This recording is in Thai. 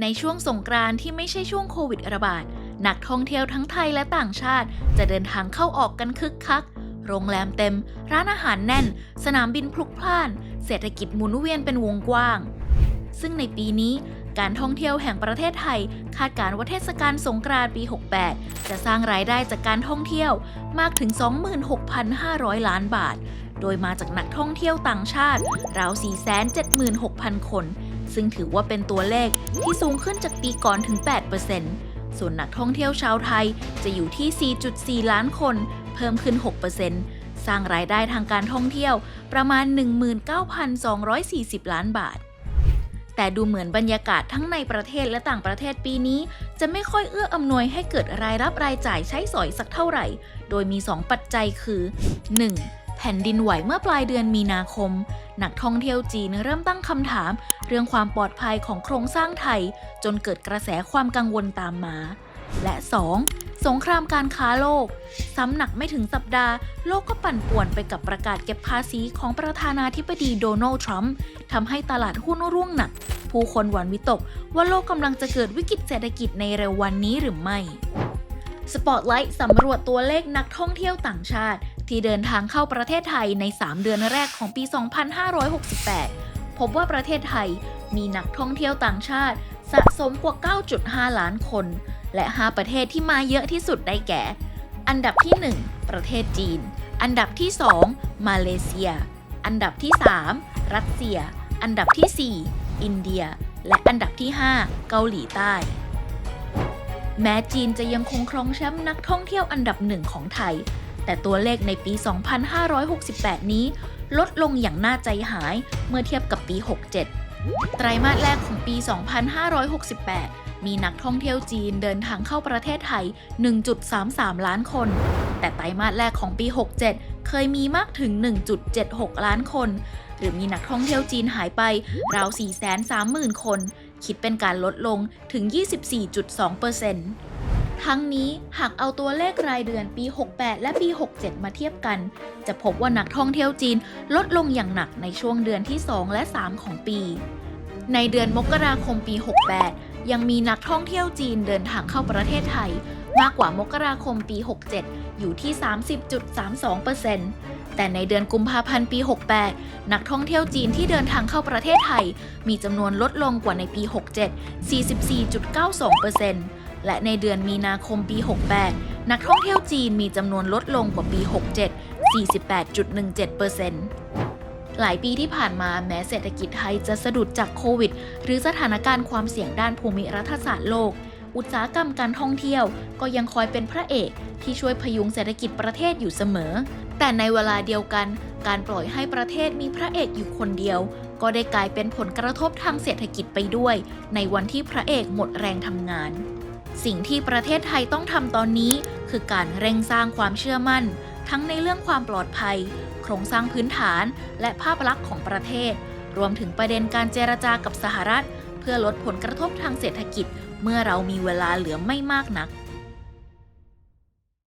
ในช่วงสงกรานที่ไม่ใช่ช่วงโควิดระบาด นักท่องเที่ยวทั้งไทยและต่างชาติ จะเดินทางเข้าออกกันคึกคัก โรงแรมเต็ม ร้านอาหารแน่น สนามบินพลุกพล่าน เศรษฐกิจหมุนเวียนเป็นวงกว้าง ซึ่งในปีนี้การท่องเที่ยวแห่งประเทศไทย คาดการณ์ว่าเทศกาลสงกรานต์ปี 68 จะสร้างรายได้จากการท่องเที่ยวมากถึง 26,500 ล้านบาท โดยมาจากนักท่องเที่ยวต่างชาติ ราว 476,000 คน ซึ่งถือว่าเป็นตัวเลขที่สูงขึ้นจากปีก่อนถึง 8%ส่วนนักท่องเที่ยวชาวไทยจะอยู่ที่ 4.4 ล้านคน เพิ่มขึ้น 6%สร้างรายได้ทางการท่องเที่ยวประมาณ 19,240 ล้านบาท แต่ดูเหมือนบรรยากาศทั้งในประเทศและต่างประเทศปีนี้ จะไม่ค่อยเอื้ออำนวยให้เกิดรายรับรายจ่ายใช้สอยสักเท่าไหร่ โดยมี 2 ปัจจัยคือ 1. แผ่นดินไหวเมื่อปลายเดือนมีนาคม นักท่องเที่ยวจีนเริ่มตั้งคำถาม เรื่องความปลอดภัยของโครงสร้างไทย จนเกิดกระแสความกังวลตามมา และ 2. สงครามการค้าโลก ซ้ำหนักไม่ถึงสัปดาห์ โลกก็ปั่นป่วนไปกับประกาศเก็บภาษีของประธานาธิบดีโดนัลด์ทรัมป์ทำให้ตลาดหุ้นร่วงหนัก ผู้คนหวั่นวิตก ว่าโลกกำลังจะเกิดวิกฤตเศรษฐกิจในเร็ววันนี้หรือไม่สปอตไลท์สำรวจตัวเลขนักท่องเที่ยวต่างชาติ ที่เดินทางเข้าประเทศไทยใน 3 เดือนแรกของปี 2568 พบว่าประเทศไทยมีนักท่องเที่ยวต่างชาติ สะสมกว่า 9.5 ล้านคน และ 5 ประเทศที่มาเยอะที่สุดได้แก่ อันดับที่ 1 ประเทศจีน อันดับที่ 2 มาเลเซีย อันดับที่ 3 รัสเซีย อันดับที่ 4 อินเดีย และอันดับที่ 5 เกาหลีใต้แม้จีนจะยังคงครองแชมป์นักท่องเที่ยวอันดับหนึ่งของไทย แต่ตัวเลขในปี 2568 นี้ ลดลงอย่างน่าใจหายเมื่อเทียบกับปี 67 ไตรมาสแรกของปี 2568 มีนักท่องเที่ยวจีนเดินทางเข้าประเทศไทย 1.33 ล้านคน แต่ไตรมาสแรกของปี 67 เคยมีมากถึง 1.76 ล้านคน หรือมีนักท่องเที่ยวจีนหายไปราว 430,000 คน คิดเป็นการลดลงถึง 24.2% ทั้งนี้หากเอาตัวเลขรายเดือนปี 68 และปี 67 มาเทียบกัน จะพบว่านักท่องเที่ยวจีนลดลงอย่างหนักในช่วงเดือนที่ 2 และ 3 ของปี ในเดือนมกราคมปี 68 ยังมีนักท่องเที่ยวจีนเดินทางเข้าประเทศไทย มากกว่ามกราคมปี 67 อยู่ที่ 30.32%แต่ในเดือนกุมภาพันธ์ปี 68 นักท่องเที่ยวจีนที่เดินทางเข้าประเทศไทย มีจำนวนลดลงกว่าในปี 67 44.92% และในเดือนมีนาคมปี 68 นักท่องเที่ยวจีนมีจำนวนลดลงกว่าปี 67 48.17%หลายปีที่ผ่านมาแม้เศรษฐกิจไทยจะสะดุดจากโควิด หรือสถานการณ์ความเสี่ยงด้านภูมิรัฐศาสตร์โลก อุตสาหกรรมการท่องเที่ยวก็ยังคอยเป็นพระเอกที่ช่วยพยุงเศรษฐกิจประเทศอยู่เสมอ แต่ในเวลาเดียวกัน การปล่อยให้ประเทศมีพระเอกอยู่คนเดียว ก็ได้กลายเป็นผลกระทบทางเศรษฐกิจไปด้วย ในวันที่พระเอกหมดแรงทำงาน สิ่งที่ประเทศไทยต้องทำตอนนี้ คือการเร่งสร้างความเชื่อมั่น ทั้งในเรื่องความปลอดภัย โครงสร้างพื้นฐาน และภาพลักษณ์ของประเทศ รวมถึงประเด็นการเจรจากับสหรัฐ เพื่อลดผลกระทบทางเศรษฐกิจ เมื่อเรามีเวลาเหลือไม่มากนัก